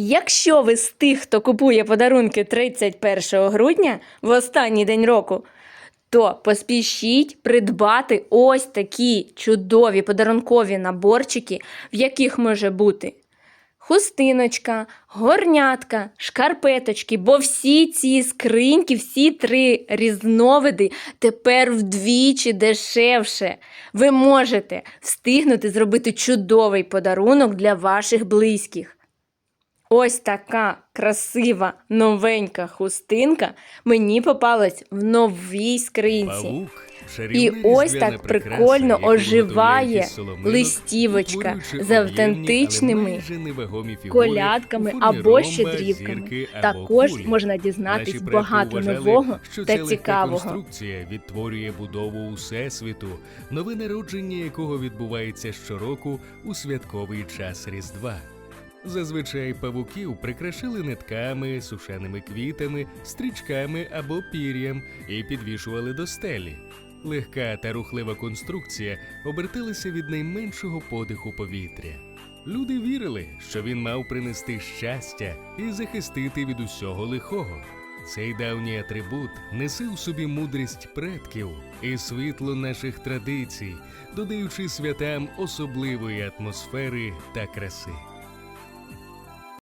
Якщо ви з тих, хто купує подарунки 31 грудня в останній день року, то поспішіть придбати ось такі чудові подарункові наборчики, в яких може бути хустиночка, горнятка, шкарпеточки, бо всі ці скриньки, всі три різновиди тепер вдвічі дешевше. Ви можете встигнути зробити чудовий подарунок для ваших близьких. Ось така красива новенька хустинка мені попалась в новій скринці. І ось так прикольно оживає листівочка з автентичними колядками або щедрівками. Також можна дізнатись багато нового та цікавого. конструкція відтворює будову Усесвіту, нове народження якого відбувається щороку у святковий час Різдва. Зазвичай павуків прикрашили нитками, сушеними квітами, стрічками або пір'ям і підвішували до стелі. Легка та рухлива конструкція оберталася від найменшого подиху повітря. Люди вірили, що він мав принести щастя і захистити від усього лихого. Цей давній атрибут несе у собі мудрість предків і світло наших традицій, додаючи святам особливої атмосфери та краси.